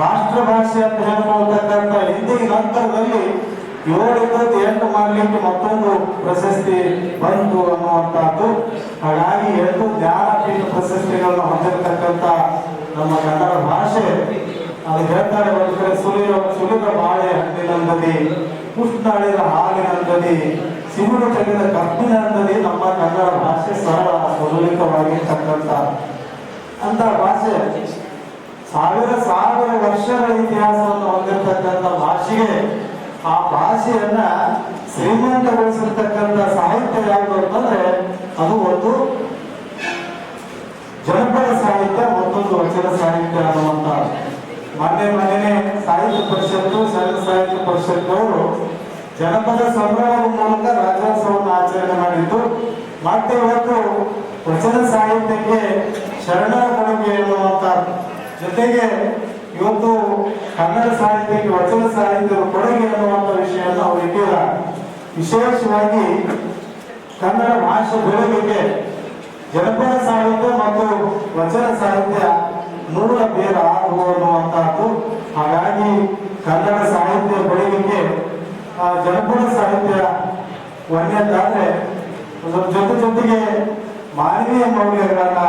ರಾಷ್ಟ್ರ ಭಾಷೆ ಅಂತ ಹೇಳ್ಕೊಳ್ತಕ್ಕಂಥ ಹಿಂದಿ ನಂತರದಲ್ಲಿ ಏಳಿದ್ದದ್ದು ಎಂಟು ಮಾಡಲಿಕ್ಕೆ ಮತ್ತೊಂದು ಪ್ರಶಸ್ತಿ ಬಂತು ಅನ್ನುವಂಥದ್ದು. ಹಾಗಾಗಿ ಎರಡು ಜ್ಞಾನಪೀಠ ಪ್ರಶಸ್ತಿಗಳನ್ನು ಹೊಂದಿರತಕ್ಕಂಥ ನಮ್ಮ ಕನ್ನಡ ಭಾಷೆ. ಅದು ಹೇಳ್ತಾರೆ ಒಂದು ಕಡೆ ಸುಲಿಯ, ಸುಲಿದ ಬಾಳೆ ಹಣ್ಣಿನಂದದಿ ಉಷ್ಣ ಅಳಿದ ಹಾಲಿನಂದದಿ ಸಿಗುಡು ತೆಗೆದ ಕಬ್ಬಿನಂದದಿ ನಮ್ಮ ಕನ್ನಡ ಭಾಷೆ ಸರಳ ಸುಲಲಿತವಾಗಿರ್ತಕ್ಕಂಥ ಅಂತ ಭಾಷೆ. ಸಾವಿರ ಸಾವಿರ ವರ್ಷಗಳ ಇತಿಹಾಸವನ್ನು ಹೊಂದಿರತಕ್ಕಂಥ ಭಾಷೆಗೆ ಆ ಭಾಷೆಯನ್ನ ಶ್ರೀಮಂತಗೊಳಿಸಿರ್ತಕ್ಕಂಥ ಸಾಹಿತ್ಯ ಯಾವುದು ಅಂತಂದ್ರೆ ಅದು ಒಂದು ಜನಪದ ಸಾಹಿತ್ಯ ಮತ್ತೊಂದು ವಚನ ಸಾಹಿತ್ಯ ಅನ್ನುವಂತ ಮೊನ್ನೆ ಮೊನ್ನೆ ಸಾಹಿತ್ಯ ಪರಿಷತ್ತು ಶರಣ ಸಾಹಿತ್ಯ ಪರಿಷತ್ತವರು ಜನಪದ ಸಂಭ್ರಮದ ಮೂಲಕ ರಾಜ್ಯೋತ್ಸವವನ್ನು ಆಚರಣೆ ಮಾಡಿದ್ದು, ಮತ್ತೆ ಇವತ್ತು ವಚನ ಸಾಹಿತ್ಯಕ್ಕೆ ಶರಣರ ಕೊಡುಗೆ ಎನ್ನುವಂತ ಜೊತೆಗೆ ಇವತ್ತು ಕನ್ನಡ ಸಾಹಿತ್ಯಕ್ಕೆ ವಚನ ಸಾಹಿತ್ಯದ ಕೊಡುಗೆ ಅನ್ನುವಂಥ ವಿಷಯವನ್ನು ಅವರು ಇಟ್ಟಿದ್ದಾರೆ ವಿಶೇಷವಾಗಿ ಕನ್ನಡ ಭಾಷೆ ಬೆಳವಣಿಗೆ, ಜನಪದ ಸಾಹಿತ್ಯ ಮತ್ತು ವಚನ ಸಾಹಿತ್ಯ ನೂರ ಬೇರ ಆಗುವ ಅನ್ನುವಂತಹದ್ದು ಹಾಗಾಗಿ ಕನ್ನಡ ಸಾಹಿತ್ಯ ಬೆಳವಣಿಗೆ ಜನಪದ ಸಾಹಿತ್ಯ ಒಂದೇ ಅದ್ರ ಜೊತೆ ಜೊತೆಗೆ ಮಾನವೀಯ ಮೌಲ್ಯಗಳನ್ನ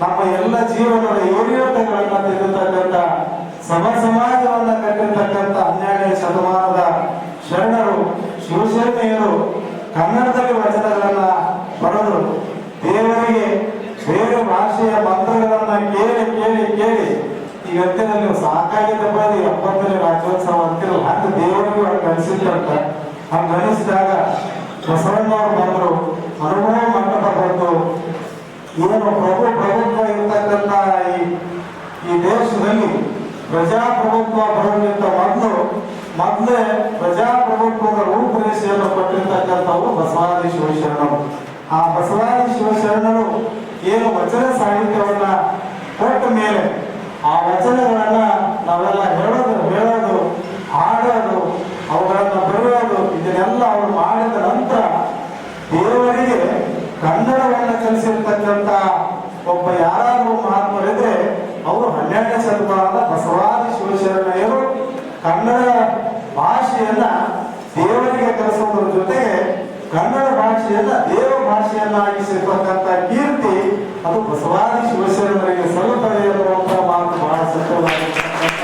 ನಮ್ಮ ಎಲ್ಲ ಜೀವನದ ಏರಿಳಿತಗಳನ್ನ ತೆಗೆದುತಕ್ಕಂಥ ಸಮ ಸಮಾಜವನ್ನ ಕಟ್ಟಿರ್ತಕ್ಕಂಥ ಹನ್ನೆರಡನೇ ಶತಮಾನದ ಶರಣರು ಶಿವಶರಣೆಯರು ಕನ್ನಡದಲ್ಲಿ ವಚನಗಳನ್ನ ಬರೆದರು ದೇವರಿಗೆ ಬೇರೆ ಭಾಷೆಯ ಮಂತ್ರಗಳನ್ನ ಕೇಳಿ ಕೇಳಿ ಕೇಳಿ ಈ ನೀವು ಸಾಕಾಗಿದ್ದಪ್ಪ ಇದು ಎಪ್ಪತ್ತನೇ ರಾಜ್ಯೋತ್ಸವ ಅಂತಿರಲ್ಲ, ಅಂತ ದೇವರಿಗೂ ಅನಿಸಿದ್ದಂತ ಹಂಗ ಅನಿಸಿದಾಗ ಬಸವಣ್ಣವ್ರು ಬಂದರು ಅನುಭವ ಮಂಟಪ ಬಂತು ಏನು ಪ್ರಭು ಪ್ರಭುತ್ವ ಇರ್ತಕ್ಕಂಥ ಈ ಈ ದೇಶದಲ್ಲಿ ಪ್ರಜಾಪ್ರಭುತ್ವ ಬರೋಕ್ಕಿಂತ ಮೊದಲು, ಮೊದಲೇ ಪ್ರಜಾಪ್ರಭುತ್ವದ ರೂಪುರೇಷೆಯನ್ನು ಕೊಟ್ಟಿರ್ತಕ್ಕಂಥವು ಬಸವಾದಿ ಶಿವಶರಣರು. ಆ ಬಸವಾದಿ ಶಿವಶರಣರು ಏನು ವಚನ ಸಾಹಿತ್ಯವನ್ನ ಕೊಟ್ಟ ಮೇಲೆ ಆ ವಚನಗಳನ್ನ ನಾವೆಲ್ಲ ಹೇಳೋದು ಹೇಳೋದು, ಹಾಡೋದು, ಅವುಗಳನ್ನ ಬರೆಯೋದು, ಇದನ್ನೆಲ್ಲ ಅವರು ಮಾಡಿದ ನಂತರ ದೇವರಿಗೆ ಕನ್ನಡವನ್ನು ಕಲಿಸಿರ್ತಕ್ಕಂಥ ಒಬ್ಬ ಯಾರಾದರೂ ಮಹಾತ್ಮರಿದ್ರೆ ಅವರು ಹನ್ನೆರಡನೇ ಶತಮಾನದ ಬಸವಾದಿ ಶಿವಶರಣಯ್ಯರು ಕನ್ನಡ ಭಾಷೆಯನ್ನ ದೇವರಿಗೆ ಕಲಿಸೋದ್ರ ಜೊತೆಗೆ ಕನ್ನಡ ಭಾಷೆಯನ್ನ ದೇವ ಭಾಷೆಯನ್ನಾಗಿಸಿರ್ತಕ್ಕಂಥ ಕೀರ್ತಿ ಅದು ಬಸವಾದಿ ಶಿವಶರಣರಿಗೆ ಸಲ್ಲುತ್ತದೆ ಎನ್ನುವಂತ ಮಾತು ಬಹಳ ಸತ್ಯವಾಗಿರ್ತಕ್ಕಂಥ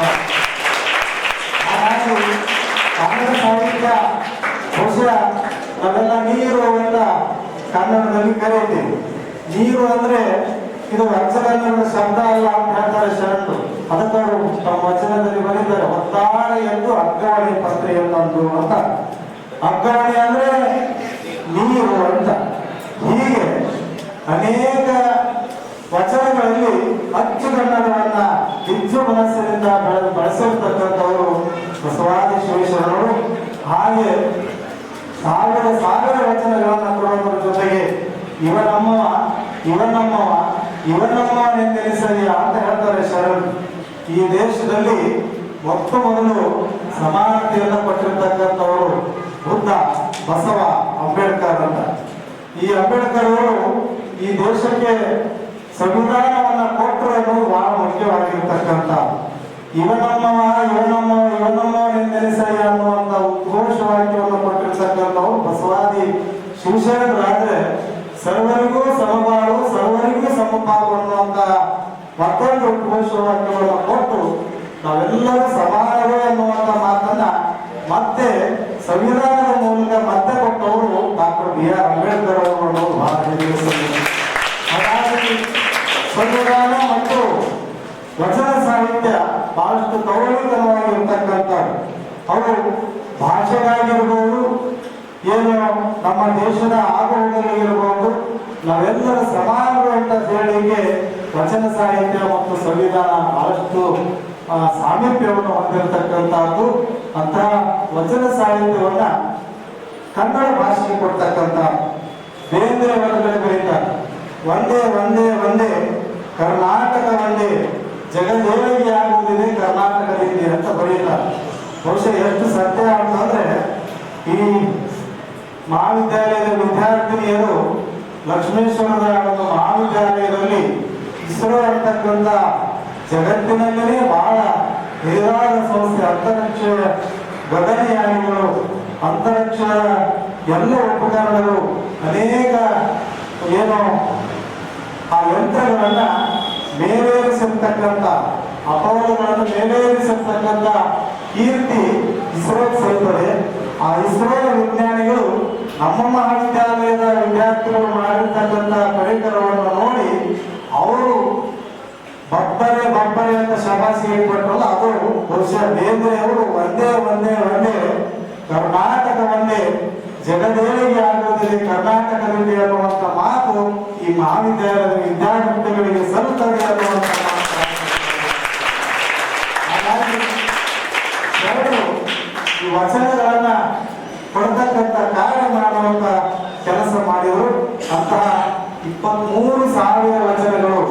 ಕನ್ನಡ ಸಾಹಿತ್ಯ ಬಹುಶಃ ನಾವೆಲ್ಲ ನೀರು ಕನ್ನಡದಲ್ಲಿ ಕರೆಯುತ್ತೀವಿ ನೀರು ಅಂದ್ರೆ ಇದು ಅಚ್ಚಗನ್ನಡ ಶಬ್ದ ಅಲ್ಲ ಅಂತ ಹೇಳ್ತಾರೆ ಶರಣರು ಅದಕ್ಕೆ ತಮ್ಮ ವಚನದಲ್ಲಿ ಬರೀತಾರೆ ಒತ್ತಾಳೆ ಎಂದು ಅಗ್ಗಾಣಿ ಪತ್ರೆಯನ್ನಂದು ಅಂತ. ಅಗ್ಗಾಣಿ ಅಂದ್ರೆ ನೀರು ಅಂತ. ಹೀಗೆ ಅನೇಕ ವಚನಗಳಲ್ಲಿ ಅಚ್ಚು ಕನ್ನಡವನ್ನ ಹೆಚ್ಚು ಮನಸ್ಸಿನಿಂದ ಬಳಸಿರ್ತಕ್ಕಂಥವರು ಬಸವಾದಿ ಶಿವಶರಣರು ಹಾಗೆ ಸಾವಿರ ಸಾವಿರ ವಚನಗಳನ್ನು ಕೊಡೋದ್ರ ಜೊತೆಗೆ ಇವನಮ್ಮವ ಇವನಮ್ಮವ ಇವ ನಮ್ಮವ, ಇವ ನಮ್ಮವನೆಂದೆನಿಸಲಿಯ ಅಂತ ಹೇಳ್ತಾರೆ ಶರಣ್. ಈ ದೇಶದಲ್ಲಿ ಮೊತ್ತ ಮೊದಲು ಸಮಾನತೆಯನ್ನು ಕೊಟ್ಟಿರ್ತಕ್ಕಂಥವರು ಬುದ್ಧ, ಬಸವ, ಅಂಬೇಡ್ಕರ್ ಅಂತ. ಈ ಅಂಬೇಡ್ಕರ್ ಅವರು ಈ ದೇಶಕ್ಕೆ ಸಂವಿಧಾನವನ್ನ ಕೊಟ್ಟರು ಅನ್ನೋದು ಬಹಳ ಮುಖ್ಯವಾಗಿರ್ತಕ್ಕಂಥ. ಇವನಮ್ಮವ ಇವನಮ್ಮ ಇವನಮ್ಮವನೆಂದೆನಿಸಯ್ಯ ಅನ್ನುವಂಥ ಉದ್ಘೋಷವಾಕ್ಯವನ್ನು ಕೊಟ್ಟಿರ್ತಕ್ಕಂಥವ್ರು ಬಸವಾದಿ ಶಿವಶರಣರಾದ್ರೆ ಸರ್ವರಿಗೂ ಸಮಬಾಳು ಸರ್ವರಿಗೂ ಸಮಪಾಲು ಅನ್ನುವಂಥ ಮತ್ತೊಂದು ಉದ್ಘೋಷವಾಕ್ಯವನ್ನು ಕೊಟ್ಟು ನಾವೆಲ್ಲರೂ ಸಮಾನವೇ ಅನ್ನುವಂಥ ಮಾತನ್ನ ಮತ್ತೆ ಸಂವಿಧಾನದ ಮೂಲಕ ಮತ್ತೆ ಕೊಟ್ಟವರು ಡಾಕ್ಟರ್ ಬಿ ಆರ್ ಅಂಬೇಡ್ಕರ್ ಅವರು ಬಹಳ ಹಾಗಾಗಿ ಸಂವಿಧಾನ ಮತ್ತು ವಚನ ಸಾಹಿತ್ಯ ಬಹಳಷ್ಟು ಗೌರವಯುತವಾಗಿರ್ತಕ್ಕಂಥ ಅವರು ಭಾಷೆಗಾಗಿರ್ಬೋದು ಏನು ನಮ್ಮ ದೇಶದ ಆಗುವುದಲ್ಲಿರ್ಬೋದು ನಾವೆಲ್ಲರ ಸಮಾನರು ಅಂತ ಹೇಳಿಕೆ ವಚನ ಸಾಹಿತ್ಯ ಮತ್ತು ಸಂವಿಧಾನ ಬಹಳಷ್ಟು ಸಾಮೀಪ್ಯವನ್ನು ಹೊಂದಿರತಕ್ಕಂಥದ್ದು ಅಂತಹ ವಚನ ಸಾಹಿತ್ಯವನ್ನ ಕನ್ನಡ ಭಾಷೆಗೆ ಕೊಡ್ತಕ್ಕಂಥ ಬೇಂದ್ರೆ ವರ್ಗಗಳು ಬರೀತಾರೆ ಒಂದೇ ಒಂದೇ ಒಂದೇ, ಕರ್ನಾಟಕ ಒಂದೇ ಜಗದೇವಿಗೆ ಆಗುವುದಿದೆ ಕರ್ನಾಟಕದಿಂದ ಅಂತ ಬರೀತಾರೆ ಬಹುಶಃ ಎಷ್ಟು ಸತ್ಯ ಅಂತಂದ್ರೆ ಈ ಮಹಾವಿದ್ಯಾಲಯದ ವಿದ್ಯಾರ್ಥಿನಿಯರು ಲಕ್ಷ್ಮೇಶ್ವರದ ಒಂದು ಮಹಾವಿದ್ಯಾಲಯದಲ್ಲಿ ಇಸ್ರೋ ಅಂತಕ್ಕಂಥ ಜಗತ್ತಿನಲ್ಲೇ ಬಹಳ ಅಂತರಿಕ್ಷ ಗಗನಯಾನಿಗಳು ಅಂತರಿಕ್ಷ ಎಲ್ಲ ಉಪಕರಣಗಳು ಅನೇಕ ಏನು ಆ ಯಂತ್ರಗಳನ್ನ ಮೇಲೇರಿಸಿರ್ತಕ್ಕಂಥ ಅಪೋಲೋಗಳನ್ನು ಮೇಲೇರಿಸಿರ್ತಕ್ಕಂಥ ಕೀರ್ತಿ ಇಸ್ರೋಗೆ ಸೇರ್ತದೆ. ಆ ಇಸ್ರೋದ ವಿಜ್ಞಾನಿಗಳು ನಮ್ಮ ಮಹಾವಿದ್ಯಾಲಯದ ವಿದ್ಯಾರ್ಥಿಗಳು ಮಾಡಿರ್ತಕ್ಕಂಥ ಪರಿಕರವನ್ನು ನೋಡಿ ಅವರು ಬಬ್ಬರೆ ಬಬ್ಬರೆ ಅಂತ ಶಬಾಸಿ ಕೊಟ್ಟರಲ್ಲ ಅದು ಬಹುಶಃ ಬೇಂದ್ರೆ ಅವರು ಒಂದೇ ಒಂದೇ ಒಂದೇ ಕರ್ನಾಟಕವನ್ನೇ ಜಗದೇಳಿಗೆ ಆಗುವುದರಲ್ಲಿ ಕರ್ನಾಟಕದಲ್ಲಿ ಅನ್ನುವಂಥ ಮಾತು ಈ ಮಹಾವಿದ್ಯಾಲಯದ ವಿದ್ಯಾರ್ಥಿಗಳಿಗೆ ಸಲ್ಲುತ್ತದೆ ಅನ್ನುವಂಥ. ಹಾಗಾಗಿ ಈ ವಚನಗಳನ್ನ ಕೊಡ್ತಕ್ಕಂಥ ಕಾರ್ಯ ಮಾಡುವಂತ ಕೆಲಸ ಮಾಡಿದರು ಅಂತಹ ಇಪ್ಪತ್ಮೂರು ಸಾವಿರ ವಚನಗಳು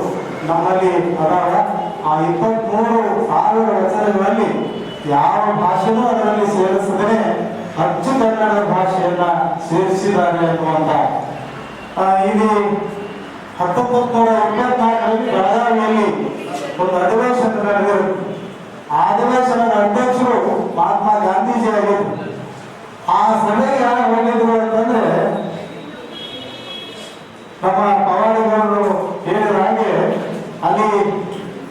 ನಮ್ಮಲ್ಲಿ ಅದಾವ ಆ ಇಪ್ಪತ್ಮೂರು ಸಾವಿರ ವಚನಗಳಲ್ಲಿ ಯಾವ ಭಾಷೆನೂ ಅದರಲ್ಲಿ ಸೇರಿಸದೇ ಅಚ್ಚು ಕನ್ನಡ ಭಾಷೆಯನ್ನ ಸೇರಿಸಿದ್ದಾರೆ ಅನ್ನುವಂತ ಇದು ಹತ್ತೊಂಬತ್ತು ಇಪ್ಪತ್ನಾಲ್ಕರಲ್ಲಿ ಬೆಳಗಾವಿಯಲ್ಲಿ ಒಂದು ಅಧಿವೇಶನ ನಡೆದರು ಆ ಅಧಿವೇಶನದ ಅಧ್ಯಕ್ಷರು ಮಹಾತ್ಮ ಗಾಂಧೀಜಿ ಆಗಿದ್ರು ಆ ಸಭೆಗೆ ಯಾರು ಹೋಗಿದ್ರು ಅಂತಂದ್ರೆ ನಮ್ಮ ಪವಾಡಿಗರರು ಹೇಳಿದ ಹಾಗೆ ಅಲ್ಲಿ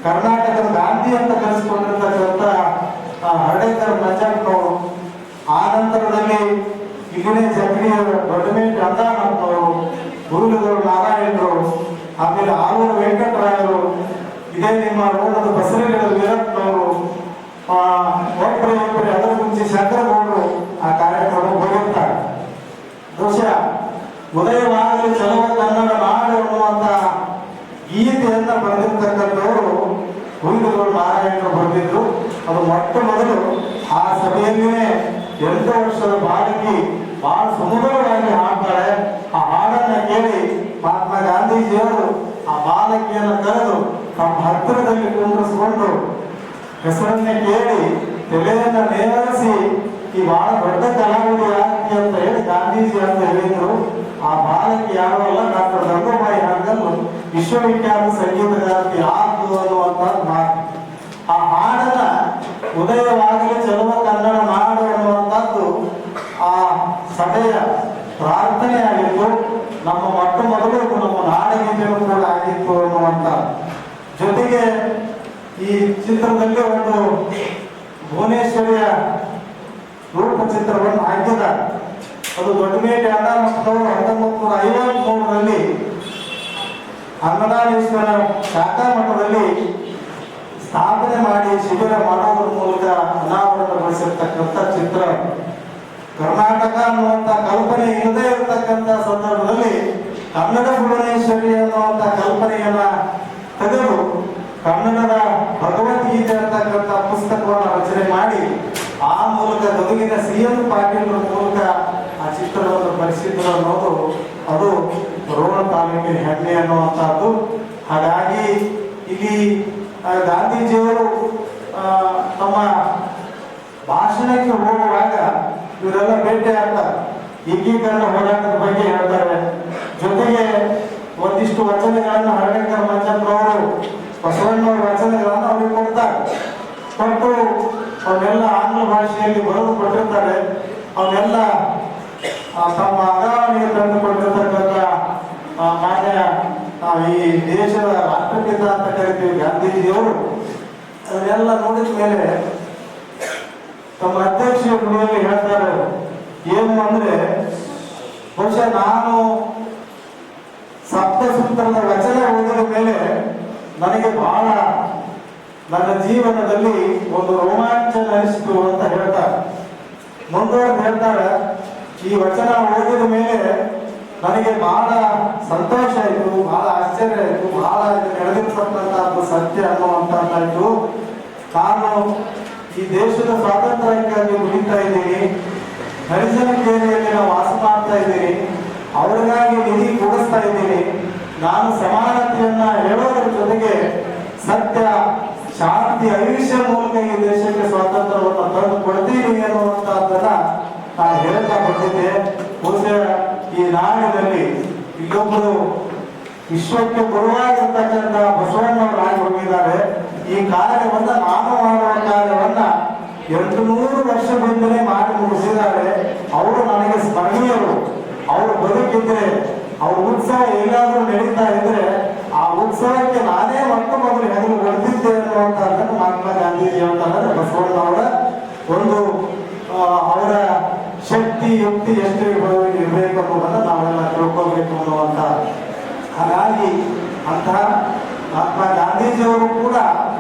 ಕರ್ನಾಟಕದ ಗಾಂಧಿ ಅಂತ ಕರೆಸಿಕೊಂಡಿರ್ತಕ್ಕಂಥ ಆ, ಹರ್ಡೇಕರ್ ಮಂಜಪ್ಪನವರು ಆ ನಂತರದಲ್ಲಿ ಇಲ್ಲಿನೇ ಜಗಡಿಯ ದೊಡ್ಡಮೇಟಿ ಅಂದಾನಪ್ಪನವರು ಗುರುಗಳು ನಾರಾಯಣರು, ಆಮೇಲೆ ಆಲೂರು ವೆಂಕಟರಾಯರು, ಇದೇ ನಿಮ್ಮ ರೋಡದ ಬಸರಿಗಳ ವೀರಪ್ಪನವರು ಒಬ್ಬರೇ ಒಬ್ಬರೇ, ಅದರ ಮುಂಚೆ ಶಂಕರಗೌಡರು ಆ ಕಾರ್ಯಕ್ರಮ ಹೋಗಿರ್ತಾರೆ ಬಹುಶಃ ಉದಯವಾಗಲಿ ಚಲೋ ಕನ್ನಡ ನಾಡು ಅನ್ನುವಂತ ಗೀತೆಯನ್ನ ಬರೆದಿರ್ತಕ್ಕಂಥವರು ಹುಯಿಲುಗಳು ನಾರಾಯಣರು ಬರೆದಿದ್ರು. ಅದು ಮೊಟ್ಟ ಮೊದಲು ಆ ಸಭೆಯಲ್ಲಿನೇ ಎಂಟು ವರ್ಷದ ಬಾಲಕಿ ಬಹಳ ಸುಮಧುರವಾಗಿ ಹಾಡ್ತಾಳೆ ಆ ಹಾಡನ್ನ ಕೇಳಿ ಮಹಾತ್ಮ ಗಾಂಧೀಜಿಯವರು ಆ ಬಾಲಕಿಯನ್ನು ಕರೆದು ತಮ್ಮ ಹತ್ತಿರದಲ್ಲಿ ಕುಂಡ್ರಿಸಿಕೊಂಡು ಹೆಸರನ್ನ ಕೇಳಿ ತಲೆಯನ್ನ ನೇವರಿಸಿ ಈ ಬಹಳ ದೊಡ್ಡ ಕಲಾವಿದ ಯಾಕೆ ಅಂತ ಹೇಳಿ ಗಾಂಧೀಜಿ ಅಂತ ಹೇಳಿದ್ರು ಆ ಬಾಲಕಿ ಯಾರು ಅಲ್ಲ ಡಾಕ್ಟರ್ ಗಂಗೂಬಾಯಿ ಹಾಗಲ್ಲು ವಿಶ್ವವಿಖ್ಯಾತ ಸಂಗೀತಗಾರ್ತಿ ಆದ್ದು ಅನ್ನುವಂತ ಮಾತು ಆ ಹಾಡನ್ನ ಉದಯವಾಗಲಿ ಚಲುವ ಕನ್ನಡ ನಾಡು ಅನ್ನುವಂಥದ್ದು ಆ ಸಭೆಯ ಪ್ರಾರ್ಥನೆ ಆಗಿತ್ತು ನಮ್ಮ ಮೊಟ್ಟ ಮೊದಲು ನಮ್ಮ ನಾಡಗೀತೆಯೂ ಅನ್ನುವಂತ ಜೊತೆಗೆ ಈ ಚಿತ್ರದಲ್ಲಿ ಒಂದು ಭುವನೇಶ್ವರಿಯ ರೂಪ ಚಿತ್ರವನ್ನು ಹಾಕಿದ್ದಾರೆ. ಅದು ದೊಡ್ಡಮೇಟೆ ಅನಾಮಕ್ಕವರು ಹತ್ತೊಂಬತ್ತು ನೂರ ಐವತ್ಮೂರರಲ್ಲಿ ಅನ್ನದಾನೇಶ್ವರ ಶಾಖಾ ಮಠದಲ್ಲಿ ಸ್ಥಾಪನೆ ಮಾಡಿ ಶಿಬಿರ ಮಾಡೋದ್ರ ಮೂಲಕ ಅನಾವರಣಗೊಳಿಸಿರ್ತಕ್ಕಂಥ ಚಿತ್ರ. ಕರ್ನಾಟಕ ಅನ್ನುವಂಥ ಕಲ್ಪನೆ ಇಲ್ಲದೆ ಇರತಕ್ಕಂಥ ಸಂದರ್ಭದಲ್ಲಿ ಕನ್ನಡ ಭುವನೇಶ್ವರಿ ಅನ್ನುವಂಥ ಕಲ್ಪನೆಯನ್ನ ತೆಗೆದು ಕನ್ನಡದ ಭಗವದ್ಗೀತೆ ಅಂತಕ್ಕಂಥ ಪುಸ್ತಕವನ್ನು ರಚನೆ ಮಾಡಿ, ಆ ಮೂಲಕ ಗದುಗಿನ ಸಿ ಎಂ ಪಾಟೀಲ್ ಮೂಲಕ ಆ ಚಿತ್ರವನ್ನು ಬರೆಸಿದ್ರು ಅನ್ನೋದು ಅದು ರೋಣ ತಾಲೂಕಿನ ಹೆಮ್ಮೆ ಅನ್ನುವಂಥದ್ದು. ಹಾಗಾಗಿ ಇಲ್ಲಿ ಗಾಂಧೀಜಿಯವರು ತಮ್ಮ ಭಾಷಣಕ್ಕೆ ಹೋಗುವಾಗ ಇವರೆಲ್ಲ ಭೇಟಿ ಆಗ್ತಾರೆ ಏಕೀಕರಣ ಹೋರಾಟದ ಬಗ್ಗೆ ಹೇಳ್ತಾರೆ. ಜೊತೆಗೆ ಒಂದಿಷ್ಟು ವಚನಗಳನ್ನು ಹರಡೇಕರ್ ಮಂಜಪ್ಪನವರು, ಬಸವಣ್ಣವರ ವಚನಗಳನ್ನು ಅವ್ರಿಗೆ ಕೊಡ್ತಾರೆ. ಕೊಟ್ಟು ಅವನ್ನೆಲ್ಲ ಆಂಗ್ಲ ಭಾಷೆಯಲ್ಲಿ ಬರೆದು ಕೊಟ್ಟಿರ್ತಾರೆ. ಅವನ್ನೆಲ್ಲ ತಮ್ಮ ಅಗಾವಣೆಗೆ ತಂದು ಕೊಟ್ಟಿರ್ತಕ್ಕಂಥ ಮಾನ್ಯ ಈ ದೇಶದ ರಾಷ್ಟ್ರಪಿತ ಅಂತ ಕರಿತೀವಿ ಗಾಂಧೀಜಿಯವರು. ಅದನ್ನೆಲ್ಲ ನೋಡಿದ ಮೇಲೆ ತಮ್ಮ ಅಧ್ಯಕ್ಷ ಗುಡಿಯಲ್ಲಿ ಹೇಳ್ತಾರೆ ಏನು ಅಂದ್ರೆ, ಬಹುಶಃ ನಾನು ಸಪ್ತಸೂತ್ರದ ವಚನ ಓದಿದ ಮೇಲೆ ನನಗೆ ಬಹಳ ನನ್ನ ಜೀವನದಲ್ಲಿ ಒಂದು ರೋಮಾಂಚನ ಅನಿಸಿತು ಅಂತ ಹೇಳ್ತಾರೆ. ಮುಂದುವರೆದು ಹೇಳ್ತಾರೆ, ಈ ವಚನ ಓದಿದ ಮೇಲೆ ನನಗೆ ಬಹಳ ಸಂತೋಷ ಆಯಿತು, ಬಹಳ ಆಶ್ಚರ್ಯ ಆಯಿತು, ಬಹಳ ನಡೆದಿರ್ತಕ್ಕಂಥದ್ದು ಸತ್ಯ ಅನ್ನುವಂಥದ್ದಾಯ್ತು ನಾನು ಈ ದೇಶದ ಸ್ವಾತಂತ್ರ್ಯಕ್ಕಾಗಿ ದುಡಿತಾ ಇದ್ದೀನಿ, ಹರಿಜನ ಕೇರಿಯಲ್ಲಿ ನಾವು ವಾಸ ಮಾಡ್ತಾ ಇದ್ದೀನಿ, ಅವರಿಗಾಗಿ ನಿಧಿ ಕೊಡಿಸ್ತಾ ಇದ್ದೀನಿ. ನಾನು ಸಮಾನತೆಯನ್ನ ಹೇಳೋದ್ರ ಜೊತೆಗೆ ಸತ್ಯ, ಶಾಂತಿ ಅಹಿಂಸೆ ಮೂಲಕ ಈ ದೇಶಕ್ಕೆ ಸ್ವಾತಂತ್ರ್ಯವನ್ನು ತಂದು ಕೊಡ್ತೀನಿ ಅನ್ನುವಂತಹದ್ದನ್ನ ನಾನು ಹೇಳ್ತಾ ಬಂದಿದ್ದೆ. ಬಹುಶಃ ಈ ನಾಡಿನಲ್ಲಿ ಇಲ್ಲೊಬ್ಬರು ವಿಶ್ವಕ್ಕೆ ಗುರುವಾಗಿರ್ತಕ್ಕಂಥ ಬಸವಣ್ಣವರಾಗಿ ಹೋಗಿದ್ದಾರೆ ಈ ಕಾರ್ಯವನ್ನ ನಾನು ಮಾಡುವ ಕಾರ್ಯವನ್ನ ಎಂಟು ನೂರು ವರ್ಷದಿಂದಲೇ ಮಾಡಿ ಮುಗಿಸಿದ್ದಾರೆ. ಅವರು ನನಗೆ ಸ್ಮರಣೀಯರು. ಅವರು ಬದುಕಿದ್ರೆ ಅವ್ರ ಉತ್ಸಾಹ ಏನಾದ್ರೂ ನಡೀತಾ ಇದ್ರೆ ಆ ಉತ್ಸವಕ್ಕೆ ನಾನೇ ಮೊಟ್ಟ ಮೊದಲು ಹೆಗಲು ಹೊಡೆದಿದ್ದೆ ಅನ್ನುವಂಥದ್ದನ್ನು ಮಹಾತ್ಮ ಗಾಂಧೀಜಿ ಅಂತಂದ್ರೆ ಬಸವಣ್ಣವರ ಒಂದು ಅವರ ಶಕ್ತಿ, ಯುಕ್ತಿ ಎಷ್ಟು ಇರಬೇಕು ಅಂತ ಅನ್ನೋದನ್ನ ನಾವೆಲ್ಲ ತಿಳ್ಕೊಬೇಕು ಅನ್ನುವಂಥ ಹಾಗಾಗಿ ಅಂತಹ ಮಹಾತ್ಮ ಗಾಂಧೀಜಿಯವರು ಕೂಡ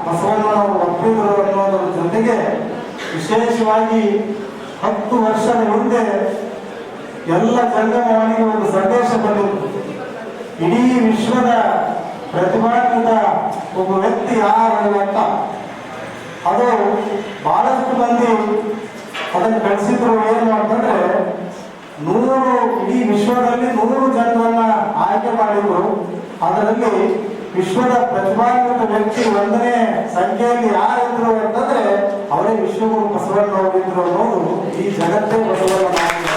ಬಸವಣ್ಣನವರು ಒಪ್ಪಿದರು ಅನ್ನೋದ್ರ ಜೊತೆಗೆ ವಿಶೇಷವಾಗಿ ಹತ್ತು ವರ್ಷದ ಹಿಂದೆ ಎಲ್ಲ ಜಂಗಮವಾಣಿಗೆ ಒಂದು ಸಂದೇಶ ಬಂದಿತ್ತು ಇಡೀ ವಿಶ್ವದ ಪ್ರತಿಭಾನ್ವಿತ ಒಬ್ಬ ವ್ಯಕ್ತಿ ಯಾರು ಅಂತ. ಅದು ಬಹಳಷ್ಟು ಮಂದಿ ಅದನ್ನು ಕಳಿಸಿದ್ರು ಏನು ಅಂತಂದ್ರೆ, ನೂರು, ಇಡೀ ವಿಶ್ವದಲ್ಲಿ ನೂರು ಜನರನ್ನ ಆಯ್ಕೆ ಮಾಡಿದ್ರು. ಅದರಲ್ಲಿ ವಿಶ್ವದ ಪ್ರತಿಭಾನ್ವಿತ ವ್ಯಕ್ತಿ ಒಂದನೇ ಸಂಖ್ಯೆಯಲ್ಲಿ ಯಾರಿದ್ರು ಅಂತಂದ್ರೆ, ಅವರೇ ವಿಶ್ವಗುರು ಬಸವಣ್ಣನವರಿದ್ರು ಅನ್ನೋದು ಈ ಜಗತ್ತೇ ಬಸವಣ್ಣ